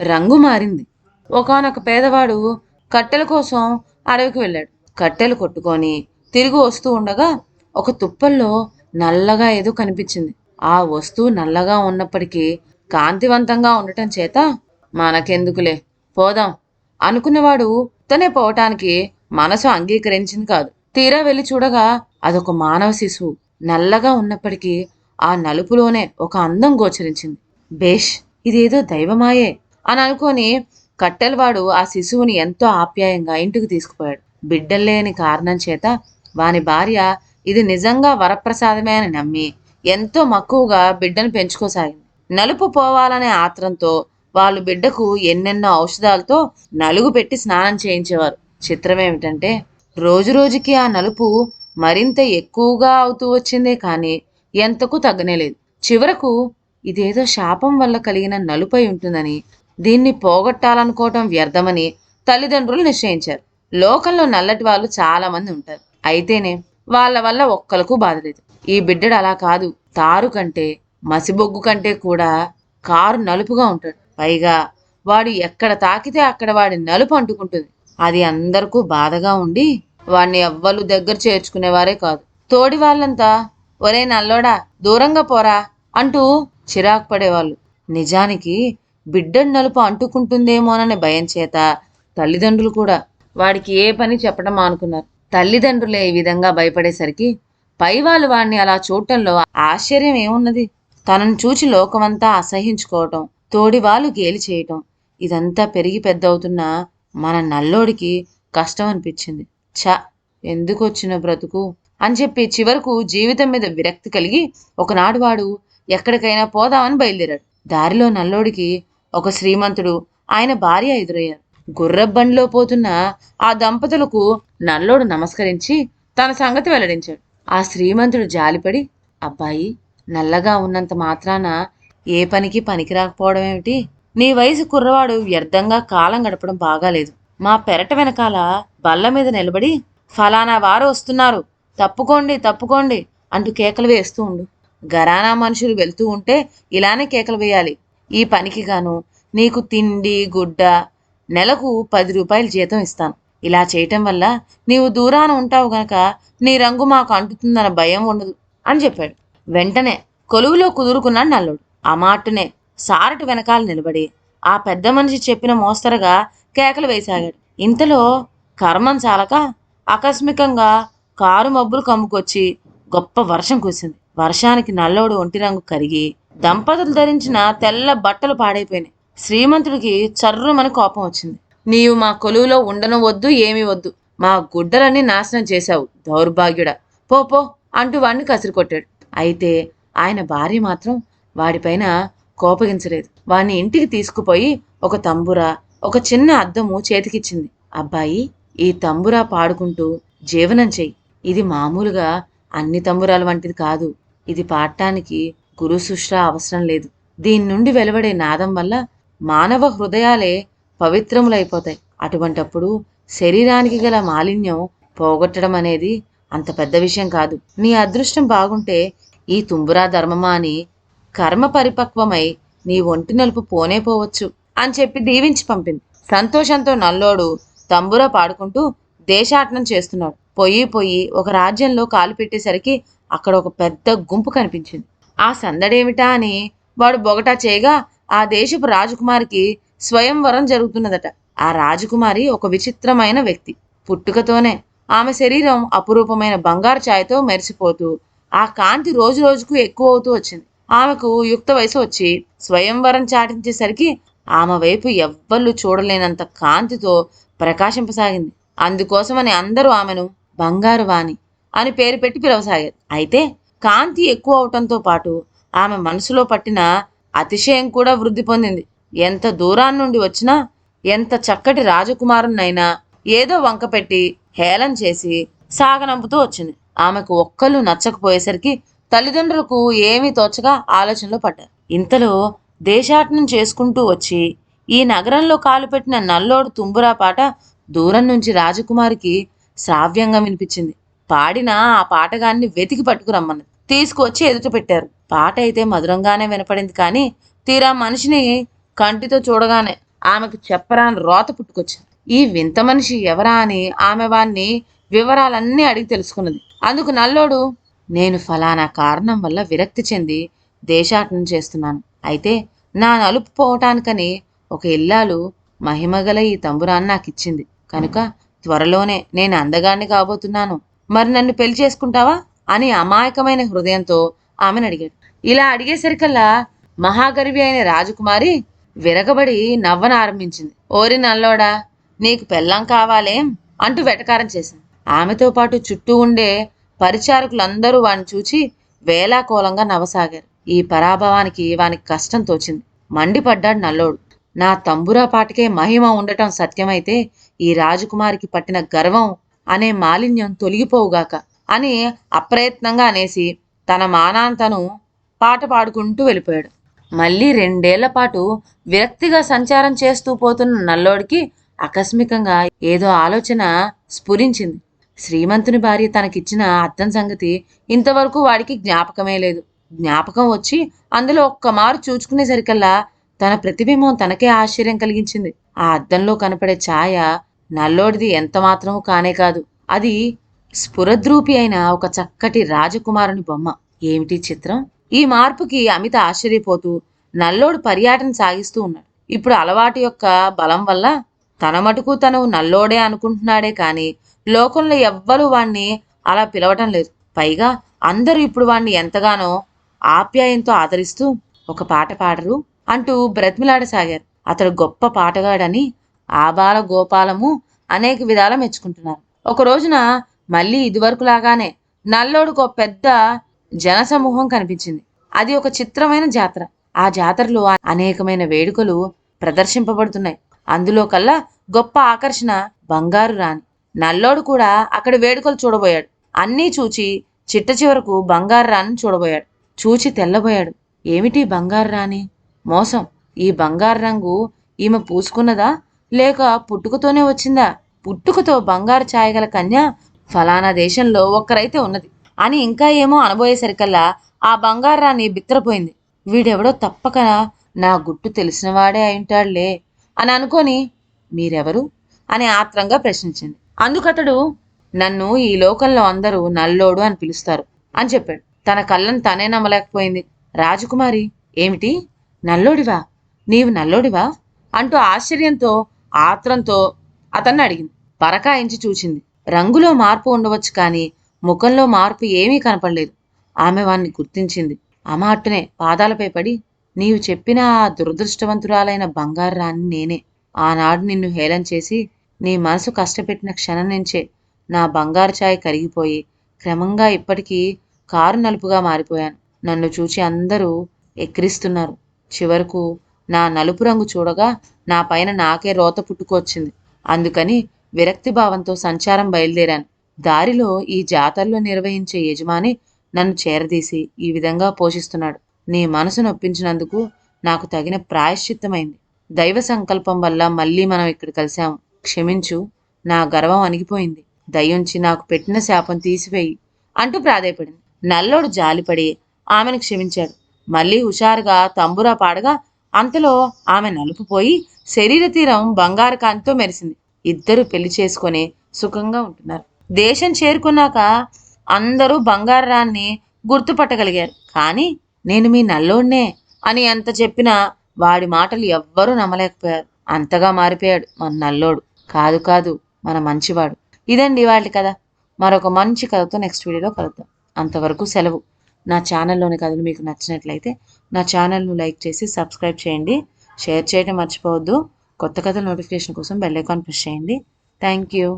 రంగు మారింది. ఒకానొక పేదవాడు కట్టెల కోసం అడవికి వెళ్ళాడు. కట్టెలు కొట్టుకొని తిరిగి వస్తూ ఉండగా ఒక తుప్పల్లో నల్లగా ఏదో కనిపించింది. ఆ వస్తువు నల్లగా ఉన్నప్పటికీ కాంతివంతంగా ఉండటం చేత మనకెందుకులే పోదాం అనుకున్నవాడు తనే పోవటానికి మనసు అంగీకరించింది కాదు. తీరా వెళ్ళి చూడగా అదొక మానవ శిశువు. నల్లగా ఉన్నప్పటికీ ఆ నలుపులోనే ఒక అందం గోచరించింది. బేష్ ఇదేదో దైవమాయే. అని అనుకొని కట్టెలవాడు ఆ శిశువుని ఎంతో ఆప్యాయంగా ఇంటికి తీసుకుపోయాడు. బిడ్డల్లేని కారణం చేత వాని భార్య ఇది నిజంగా వరప్రసాదమే అని నమ్మి ఎంతో మక్కువగా బిడ్డను పెంచుకోసాగింది. నలుపు పోవాలనే ఆత్రంతో వాళ్ళు బిడ్డకు ఎన్నెన్నో ఔషధాలతో నలుగు పెట్టి స్నానం చేయించేవారు. చిత్రం ఏమిటంటే రోజు రోజుకి ఆ నలుపు మరింత ఎక్కువగా అవుతూ వచ్చిందే కానీ ఎంతకు తగ్గనేలేదు చివరకు ఇదేదో శాపం వల్ల కలిగిన నలుపై ఉంటుందని దీన్ని పోగొట్టాలనుకోవటం వ్యర్థమని తల్లిదండ్రులు నిశ్చయించారు. లోకంలో నల్లటి వాళ్ళు చాలా మంది ఉంటారు. అయితేనే వాళ్ళ వల్ల ఒక్కలకు బాధ లేదు. ఈ బిడ్డడు అలా కాదు. తారు కంటే మసిబొగ్గు కంటే కూడా కారు నలుపుగా ఉంటాడు. పైగా వాడు ఎక్కడ తాకితే అక్కడ వాడి నలుపు అంటుకుంటుంది. అది అందరికీ బాధగా ఉండి వాడిని ఎవ్వరు దగ్గర చేర్చుకునేవారే కాదు. తోడి వాళ్ళంతా ఒరే నల్లోడా దూరంగా పోరా అంటూ చిరాకు పడేవాళ్ళు. నిజానికి బిడ్డడు నలుపు అంటుకుంటుందేమోననే భయం చేత తల్లిదండ్రులు కూడా వాడికి ఏ పని చెప్పడం మానుకున్నారు. తల్లిదండ్రులే ఈ విధంగా భయపడేసరికి పై వాళ్ళు వాడిని అలా చూడటంలో ఆశ్చర్యం ఏమున్నది? తనను చూచి లోకమంతా అసహించుకోవటం తోడి వాళ్ళు గేలి చేయటం ఇదంతా పెరిగి పెద్దవుతున్న మన నల్లోడికి కష్టం అనిపించింది ఛ ఎందుకు వచ్చిన బ్రతుకు? అని చెప్పి చివరకు జీవితం మీద విరక్తి కలిగి ఒకనాడు వాడు ఎక్కడికైనా పోదామని బయలుదేరాడు. దారిలో నల్లోడికి ఒక శ్రీమంతుడు ఆయన భార్య ఎదురయ్యారు. గుర్రబ్బండిలో పోతున్న ఆ దంపతులకు నల్లోడు నమస్కరించి తన సంగతి వెల్లడించాడు. ఆ శ్రీమంతుడు జాలిపడి అబ్బాయి నల్లగా ఉన్నంత మాత్రాన ఏ పనికి పనికి రాకపోవడం ఏమిటి? నీ వయసు కుర్రవాడు వ్యర్థంగా కాలం గడపడం బాగాలేదు. మా పెరట వెనకాల బల్ల మీద నిలబడి ఫలానా వారు వస్తున్నారు. తప్పుకోండి తప్పుకోండి అంటూ కేకలు వేస్తూ ఉండు. గరానా మనుషులు వెళ్తూ ఉంటే ఇలానే కేకలు వేయాలి. ఈ పనికి గాను నీకు తిండి గుడ్డ నెలకు పది రూపాయలు జీతం ఇస్తాను. ఇలా చేయటం వల్ల నీవు దూరాన ఉంటావు గనక నీ రంగు మాకు అంటుతుందన్న భయం ఉండదు అని చెప్పాడు. వెంటనే కొలువులో కుదురుకున్నాడు నల్లుడు. ఆ మాటునే సారటు వెనకాల నిలబడి ఆ పెద్ద మనిషి చెప్పిన మోస్తరుగా కేకలు వేసాగాడు. ఇంతలో కర్మం చాలక ఆకస్మికంగా కారు మబ్బులు కమ్ముకొచ్చి గొప్ప వర్షం కురిసింది. వర్షానికి నల్లోడు ఒంటి రంగు కరిగి దంపతులు ధరించిన తెల్ల బట్టలు పాడైపోయినాయి. శ్రీమంతుడికి చర్రుమని కోపం వచ్చింది. నీవు మా కొలువులో ఉండను వద్దు ఏమీ వద్దు. మా గుడ్డలన్నీ నాశనం చేశావు దౌర్భాగ్యుడ. పో పో అంటూ వాడిని కసిరి కొట్టాడు అయితే ఆయన భార్య మాత్రం వాడిపైన కోపగించలేదు. వాడిని ఇంటికి తీసుకుపోయి ఒక తంబురా ఒక చిన్న అద్దము చేతికిచ్చింది. అబ్బాయి ఈ తంబురా పాడుకుంటూ జీవనం చెయ్యి. ఇది మామూలుగా అన్ని తంబురాల వంటిది కాదు. ఇది పాడటానికి గురు అవసరం లేదు. దీని నుండి వెలువడే నాదం వల్ల మానవ హృదయాలే పవిత్రములైపోతాయి. అటువంటప్పుడు శరీరానికి గల మాలిన్యం పోగొట్టడం అనేది అంత పెద్ద విషయం కాదు. నీ అదృష్టం బాగుంటే ఈ తుంబురా ధర్మమా అని కర్మ పరిపక్వమై నీ ఒంటి నలుపు పోనే పోవచ్చు అని చెప్పి దీవించి పంపింది. సంతోషంతో నల్లోడు తంబురా పాడుకుంటూ దేశాటనం చేస్తున్నాడు. పొయ్యి పొయ్యి ఒక రాజ్యంలో కాలు పెట్టేసరికి అక్కడ ఒక పెద్ద గుంపు కనిపించింది. ఆ సందడేమిటా అని వాడు బొగటా చేయగా ఆ దేశపు రాజకుమారికి స్వయంవరం జరుగుతున్నదట. ఆ రాజకుమారి ఒక విచిత్రమైన వ్యక్తి. పుట్టుకతోనే ఆమె శరీరం అపురూపమైన బంగారు ఛాయతో మెరిసిపోతూ ఆ కాంతి రోజు రోజుకు ఎక్కువ అవుతూ వచ్చింది. ఆమెకు యుక్త వయసు వచ్చి స్వయంవరం చాటించేసరికి ఆమె వైపు ఎవ్వళ్ళు చూడలేనంత కాంతితో ప్రకాశింపసాగింది. అందుకోసమని అందరూ ఆమెను బంగారు వాణి అని పేరు పెట్టి పిలవసాగారు. అయితే కాంతి ఎక్కువ అవటంతో పాటు ఆమె మనసులో పట్టిన అతిశయం కూడా వృద్ధి పొందింది. ఎంత దూరం నుండి వచ్చినా ఎంత చక్కటి రాజకుమారునైనా ఏదో వంక పెట్టి హేళన చేసి సాగనంపుతూ వచ్చింది. ఆమెకు ఒక్కళ్ళు నచ్చకపోయేసరికి తల్లిదండ్రులకు ఏమీ తోచగా ఆలోచనలో పడ్డారు. ఇంతలో దేశాటనం చేసుకుంటూ వచ్చి ఈ నగరంలో కాలు పెట్టిన నల్లోడు తుంబురా పాట దూరం నుంచి రాజకుమారికి శ్రావ్యంగా వినిపించింది. పాడిన ఆ పాటగాన్ని వెతికి పట్టుకురమ్మన్నది తీసుకువచ్చి ఎదుట పెట్టారు. పాట అయితే మధురంగానే వినపడింది కానీ తీరా మనిషిని కంటితో చూడగానే ఆమెకు చెప్పరాని రోత పుట్టుకొచ్చింది. ఈ వింత మనిషి ఎవరా అని ఆమె వాణ్ణి వివరాలన్నీ అడిగి తెలుసుకున్నది. అందుకు నల్లోడు నేను ఫలానా కారణం వల్ల విరక్తి చెంది దేశాటనం చేస్తున్నాను. అయితే నా నలుపు పోవటానికని ఒక ఇల్లాలు మహిమగల ఈ తంబురాన్ని నాకు ఇచ్చింది కనుక త్వరలోనే నేను అందగాన్ని కాబోతున్నాను. మరి నన్ను పెళ్ళి చేసుకుంటావా? అని అమాయకమైన హృదయంతో ఆమెను అడిగాడు. ఇలా అడిగేసరికల్లా మహాగర్వి అయిన రాజకుమారి విరగబడి నవ్వన ఆరంభించింది. ఓరి నల్లోడా నీకు పెళ్ళం కావాలేం? అంటూ వెటకారం చేసింది. ఆమెతో పాటు చుట్టూ ఉండే పరిచారకులందరూ వాణ్ణి చూచి వేలాకోలంగా నవ్వసాగారు. ఈ పరాభవానికి వానికి కష్టం తోచింది. మండిపడ్డాడు నల్లోడు. నా తంబురా పాటకే మహిమ ఉండటం సత్యమైతే ఈ రాజకుమారికి పట్టిన గర్వం అనే మాలిన్యం తొలగిపోవుగాక అని అప్రయత్నంగా అనేసి తన మానాంతను పాట పాడుకుంటూ వెళ్ళిపోయాడు. మళ్ళీ రెండేళ్ళ పాటు విరక్తిగా సంచారం చేస్తూ పోతున్న నల్లోడికి ఆకస్మికంగా ఏదో ఆలోచన స్ఫురించింది. శ్రీమంతుని భార్య తనకిచ్చిన అర్థం సంగతి ఇంతవరకు వాడికి జ్ఞాపకమే లేదు. జ్ఞాపకం వచ్చి అందులో ఒక్క మారు చూచుకునేసరికల్లా తన ప్రతిబింబం తనకే ఆశ్చర్యం కలిగించింది. ఆ అద్దంలో కనపడే ఛాయ నల్లోడిది ఎంతమాత్రము కానే కాదు. అది స్ఫురద్రూపి అయిన ఒక చక్కటి రాజకుమారుని బొమ్మ. ఏమిటి చిత్రం? ఈ మార్పుకి అమిత ఆశ్చర్యపోతూ నల్లోడు పర్యాటన సాగిస్తూ ఉన్నాడు. ఇప్పుడు అలవాటు యొక్క బలం వల్ల తన మటుకు తను నల్లోడే అనుకుంటున్నాడే కానీ లోకంలో ఎవ్వరూ వాణ్ణి అలా పిలవటం లేదు. పైగా అందరూ ఇప్పుడు వాణ్ణి ఎంతగానో ఆప్యాయంతో ఆదరిస్తూ ఒక పాట పాడరు అంటూ బ్రతిమిలాడసాగారు. అతడు గొప్ప పాటగాడని ఆబాల గోపాలము అనేక విధాల మెచ్చుకుంటున్నారు. ఒక రోజున మళ్ళీ ఇదివరకులాగానే నల్లోడుకు ఒక పెద్ద జనసమూహం కనిపించింది. అది ఒక చిత్రమైన జాతర. ఆ జాతరలో అనేకమైన వేడుకలు ప్రదర్శింపబడుతున్నాయి. అందులో కల్లా గొప్ప ఆకర్షణ బంగారు రాణి. నల్లోడు కూడా అక్కడ వేడుకలు చూడబోయాడు. అన్నీ చూచి చిట్ట చివరకు బంగారు రాణిని చూడబోయాడు. చూచి తెల్లబోయాడు. ఏమిటి బంగారు రాణి? మోసం. ఈ బంగారు రంగు ఈమె పూసుకున్నదా? లేక పుట్టుకతోనే వచ్చిందా? పుట్టుకతో బంగారు ఛాయగల కన్య ఫలానా దేశంలో ఒక్కరైతే ఉన్నది. అని ఇంకా ఏమో అనబోయేసరికల్లా ఆ బంగారాన్ని బిత్తరపోయింది. వీడెవడో తప్పక నా గుట్టు తెలిసినవాడే అయింటాడులే అని అనుకొని మీరెవరు? అని ఆత్రంగా ప్రశ్నించింది. అందుకతడు నన్ను ఈ లోకంలో అందరూ నల్లోడు అని పిలుస్తారు అని చెప్పాడు. తన కళ్ళను తనే నమ్మలేకపోయింది. రాజకుమారి ఏమిటి? నల్లోడివా? నీవు నల్లోడివా? అంటూ ఆశ్చర్యంతో ఆత్రంతో అతన్ని అడిగింది. పరకాయించి చూచింది. రంగులో మార్పు ఉండవచ్చు కానీ ముఖంలో మార్పు ఏమీ కనపడలేదు. ఆమె వాణ్ణి గుర్తించింది. అమాట్టునే పాదాలపై పడి నీవు చెప్పిన ఆ దురదృష్టవంతురాలైన బంగారు రాణి నేనే. ఆనాడు నిన్ను హేళన చేసి నీ మనసు కష్టపెట్టిన క్షణం నుంచే నా బంగారు ఛాయ కరిగిపోయి క్రమంగా ఇప్పటికీ కారు నలుపుగా మారిపోయాను. నన్ను చూచి అందరూ ఎక్కిరిస్తున్నారు. చివరకు నా నలుపు రంగు చూడగా నా పైన నాకే రోత పుట్టుకొచ్చింది. అందుకని విరక్తి భావంతో సంచారం బయలుదేరాను. దారిలో ఈ జాతరలో నిర్వహించే యజమాని నన్ను చేరదీసి ఈ విధంగా పోషిస్తున్నాడు. నీ మనసు నొప్పించినందుకు నాకు తగిన ప్రాయశ్చిత్తమైంది. దైవ సంకల్పం వల్ల మళ్ళీ మనం ఇక్కడ కలిశాము. క్షమించు నా గర్వం అణిగిపోయింది. దయ్యుంచి నాకు పెట్టిన శాపం తీసివేయి అంటూ ప్రాధేయపడింది. నల్లోడు జాలిపడి ఆమెను క్షమించాడు. మళ్ళీ హుషారుగా తంబురా పాడగా అంతలో ఆమె నలుపుపోయి శరీర తీరం బంగారు కాంతితో మెరిసింది. ఇద్దరు పెళ్ళి చేసుకొని సుఖంగా ఉంటున్నారు. దేశం చేరుకున్నాక అందరూ బంగారాన్ని గుర్తుపట్టగలిగారు. కానీ నేను మీ నల్లోడినే అని ఎంత చెప్పినా వాడి మాటలు ఎవ్వరూ నమ్మలేకపోయారు. అంతగా మారిపోయాడు మన నల్లోడు. కాదు కాదు మన మంచివాడు. ఇదండి వాళ్ళ కథ. మరొక మంచి కథతో నెక్స్ట్ వీడియోలో కలుద్దాం. అంతవరకు సెలవు. నా ఛానల్లోని కథలు మీకు నచ్చినట్లయితే నా ఛానల్ను లైక్ చేసి సబ్స్క్రైబ్ చేయండి. షేర్ చేయడం మర్చిపోవద్దు. కొత్త కథల నోటిఫికేషన్ కోసం బెల్ ఐకాన్ ప్రెస్ చేయండి. Thank you.